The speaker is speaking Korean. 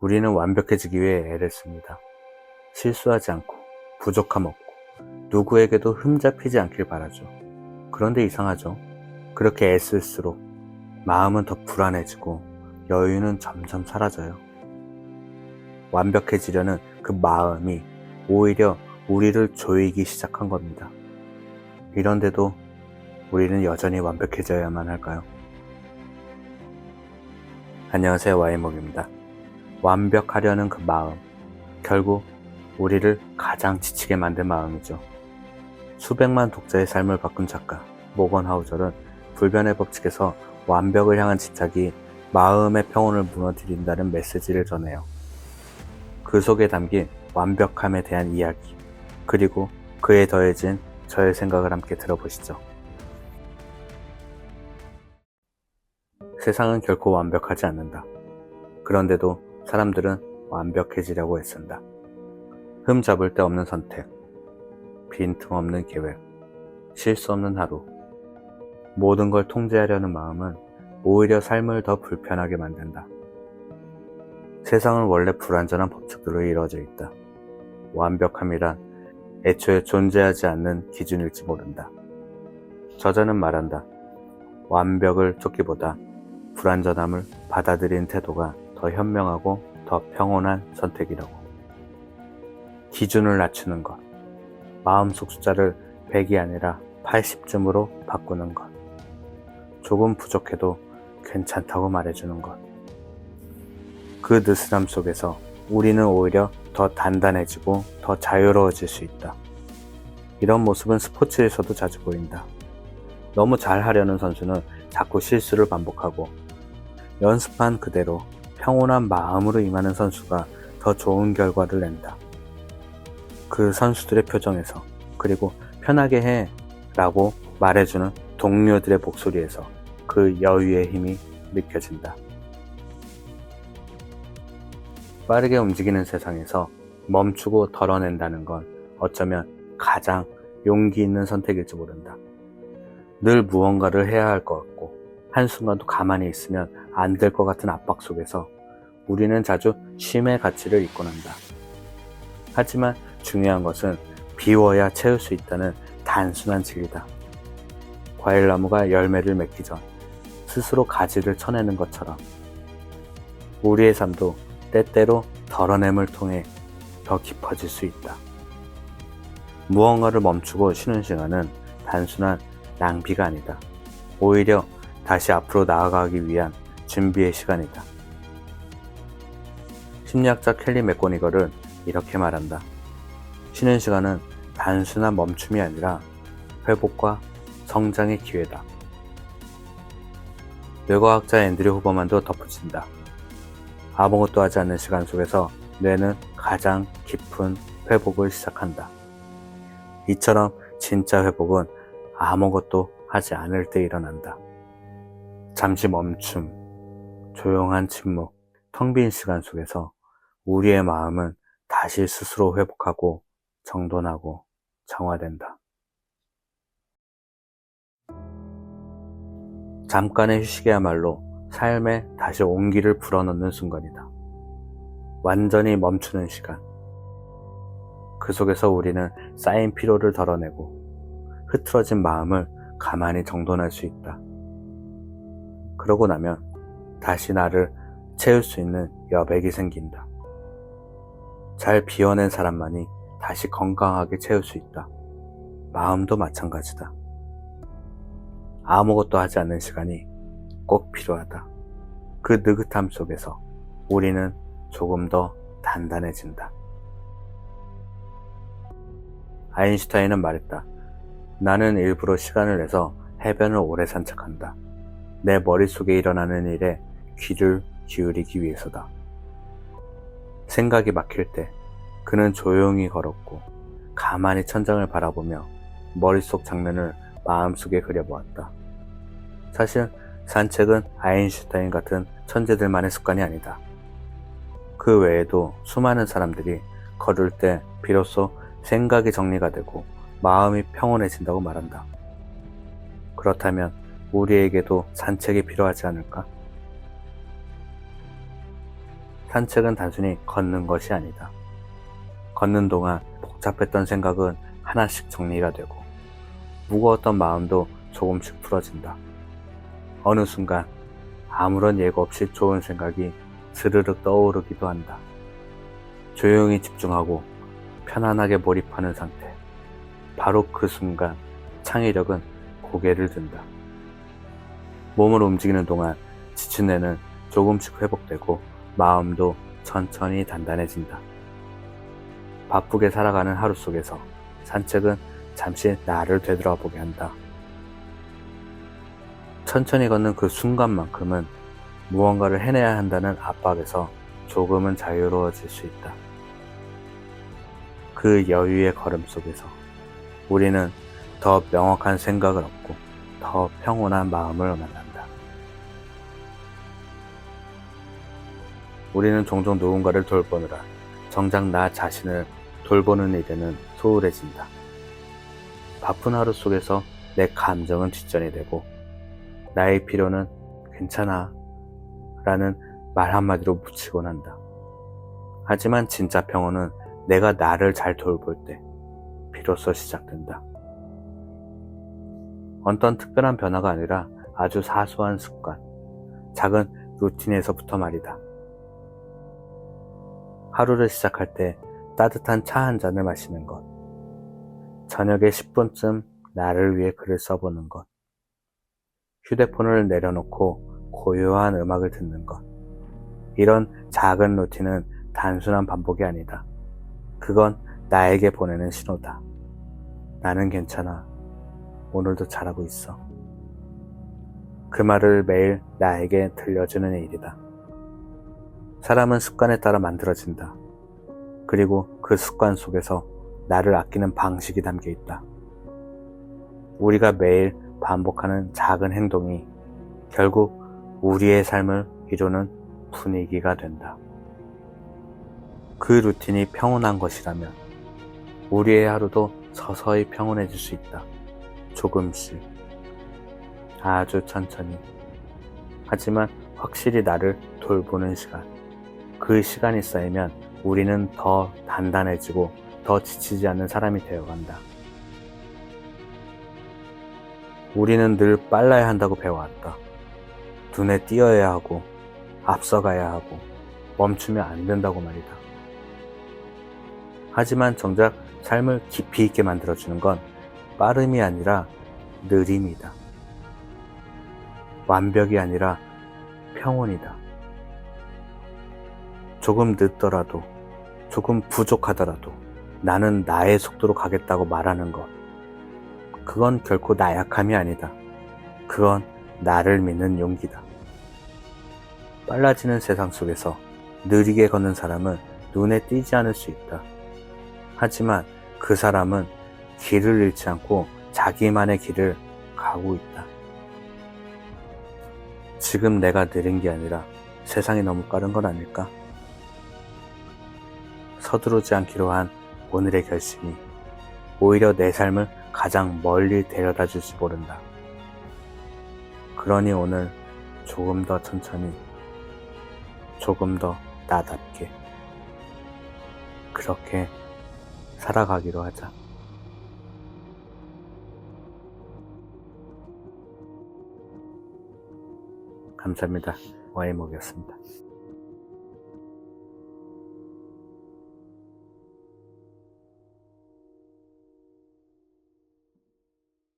우리는 완벽해지기 위해 애를 씁니다. 실수하지 않고 부족함 없고 누구에게도 흠잡히지 않길 바라죠. 그런데 이상하죠. 그렇게 애쓸수록 마음은 더 불안해지고 여유는 점점 사라져요. 완벽해지려는 그 마음이 오히려 우리를 조이기 시작한 겁니다. 이런데도 우리는 여전히 완벽해져야만 할까요? 안녕하세요 와이목입니다. 완벽하려는 그 마음, 결국 우리를 가장 지치게 만든 마음이죠. 수백만 독자의 삶을 바꾼 작가 모건 하우절은 불변의 법칙에서 완벽을 향한 집착이 마음의 평온을 무너뜨린다는 메시지를 전해요. 그 속에 담긴 완벽함에 대한 이야기, 그리고 그에 더해진 저의 생각을 함께 들어보시죠. 세상은 결코 완벽하지 않는다. 그런데도 사람들은 완벽해지려고 애쓴다. 흠 잡을 데 없는 선택, 빈틈없는 계획, 실수 없는 하루. 모든 걸 통제하려는 마음은 오히려 삶을 더 불편하게 만든다. 세상은 원래 불완전한 법칙들로 이루어져 있다. 완벽함이란 애초에 존재하지 않는 기준일지 모른다. 저자는 말한다. 완벽을 쫓기보다 불완전함을 받아들인 태도가 더 현명하고 더 평온한 선택이라고. 기준을 낮추는 것. 마음속 숫자를 100이 아니라 80쯤으로 바꾸는 것. 조금 부족해도 괜찮다고 말해주는 것. 그 느슨함 속에서 우리는 오히려 더 단단해지고 더 자유로워질 수 있다. 이런 모습은 스포츠에서도 자주 보인다. 너무 잘 하려는 선수는 자꾸 실수를 반복하고 연습한 그대로 평온한 마음으로 임하는 선수가 더 좋은 결과를 낸다. 그 선수들의 표정에서 그리고 편하게 해 라고 말해주는 동료들의 목소리에서 그 여유의 힘이 느껴진다. 빠르게 움직이는 세상에서 멈추고 덜어낸다는 건 어쩌면 가장 용기 있는 선택일지 모른다. 늘 무언가를 해야 할 것 같고 한순간도 가만히 있으면 안 될 것 같은 압박 속에서 우리는 자주 쉼의 가치를 잊고 난다. 하지만 중요한 것은 비워야 채울 수 있다는 단순한 진리다. 과일나무가 열매를 맺기 전 스스로 가지를 쳐내는 것처럼 우리의 삶도 때때로 덜어냄을 통해 더 깊어질 수 있다. 무언가를 멈추고 쉬는 시간은 단순한 낭비가 아니다. 오히려 다시 앞으로 나아가기 위한 준비의 시간이다. 심리학자 켈리 맥고니걸은 이렇게 말한다. 쉬는 시간은 단순한 멈춤이 아니라 회복과 성장의 기회다. 뇌과학자 앤드류 후버만도 덧붙인다. 아무것도 하지 않는 시간 속에서 뇌는 가장 깊은 회복을 시작한다. 이처럼 진짜 회복은 아무것도 하지 않을 때 일어난다. 잠시 멈춤, 조용한 침묵, 텅 빈 시간 속에서 우리의 마음은 다시 스스로 회복하고 정돈하고 정화된다. 잠깐의 휴식이야말로 삶에 다시 온기를 불어넣는 순간이다. 완전히 멈추는 시간. 그 속에서 우리는 쌓인 피로를 덜어내고 흐트러진 마음을 가만히 정돈할 수 있다. 그러고 나면 다시 나를 채울 수 있는 여백이 생긴다. 잘 비워낸 사람만이 다시 건강하게 채울 수 있다. 마음도 마찬가지다. 아무것도 하지 않는 시간이 꼭 필요하다. 그 느긋함 속에서 우리는 조금 더 단단해진다. 아인슈타인은 말했다. 나는 일부러 시간을 내서 해변을 오래 산책한다. 내 머릿속에 일어나는 일에 귀를 기울이기 위해서다. 생각이 막힐 때 그는 조용히 걸었고 가만히 천장을 바라보며 머릿속 장면을 마음속에 그려보았다. 사실 산책은 아인슈타인 같은 천재들만의 습관이 아니다. 그 외에도 수많은 사람들이 걸을 때 비로소 생각이 정리가 되고 마음이 평온해진다고 말한다. 그렇다면 우리에게도 산책이 필요하지 않을까? 산책은 단순히 걷는 것이 아니다. 걷는 동안 복잡했던 생각은 하나씩 정리가 되고 무거웠던 마음도 조금씩 풀어진다. 어느 순간 아무런 예고 없이 좋은 생각이 스르륵 떠오르기도 한다. 조용히 집중하고 편안하게 몰입하는 상태. 바로 그 순간 창의력은 고개를 든다. 몸을 움직이는 동안 지친 뇌는 조금씩 회복되고 마음도 천천히 단단해진다. 바쁘게 살아가는 하루 속에서 산책은 잠시 나를 되돌아보게 한다. 천천히 걷는 그 순간만큼은 무언가를 해내야 한다는 압박에서 조금은 자유로워질 수 있다. 그 여유의 걸음 속에서 우리는 더 명확한 생각을 얻고 더 평온한 마음을 만난다. 우리는 종종 누군가를 돌보느라 정작 나 자신을 돌보는 일에는 소홀해진다. 바쁜 하루 속에서 내 감정은 뒷전이 되고 나의 필요는 괜찮아 라는 말 한마디로 묻히곤 한다. 하지만 진짜 평온은 내가 나를 잘 돌볼 때 비로소 시작된다. 어떤 특별한 변화가 아니라 아주 사소한 습관, 작은 루틴에서부터 말이다. 하루를 시작할 때 따뜻한 차 한 잔을 마시는 것, 저녁에 10분쯤 나를 위해 글을 써보는 것, 휴대폰을 내려놓고 고요한 음악을 듣는 것, 이런 작은 루틴은 단순한 반복이 아니다. 그건 나에게 보내는 신호다. 나는 괜찮아. 오늘도 잘하고 있어. 그 말을 매일 나에게 들려주는 일이다. 사람은 습관에 따라 만들어진다. 그리고 그 습관 속에서 나를 아끼는 방식이 담겨 있다. 우리가 매일 반복하는 작은 행동이 결국 우리의 삶을 이루는 분위기가 된다. 그 루틴이 평온한 것이라면 우리의 하루도 서서히 평온해질 수 있다. 조금씩. 아주 천천히. 하지만 확실히 나를 돌보는 시간. 그 시간이 쌓이면 우리는 더 단단해지고 더 지치지 않는 사람이 되어간다. 우리는 늘 빨라야 한다고 배워왔다. 눈에 띄어야 하고, 앞서가야 하고, 멈추면 안 된다고 말이다. 하지만 정작 삶을 깊이 있게 만들어주는 건 빠름이 아니라 느림이다. 완벽이 아니라 평온이다. 조금 늦더라도, 조금 부족하더라도 나는 나의 속도로 가겠다고 말하는 것. 그건 결코 나약함이 아니다. 그건 나를 믿는 용기다. 빨라지는 세상 속에서 느리게 걷는 사람은 눈에 띄지 않을 수 있다. 하지만 그 사람은 길을 잃지 않고 자기만의 길을 가고 있다. 지금 내가 느린 게 아니라 세상이 너무 빠른 건 아닐까? 서두르지 않기로 한 오늘의 결심이 오히려 내 삶을 가장 멀리 데려다 줄지 모른다. 그러니 오늘 조금 더 천천히, 조금 더 나답게, 그렇게 살아가기로 하자. 감사합니다. 와이목이었습니다.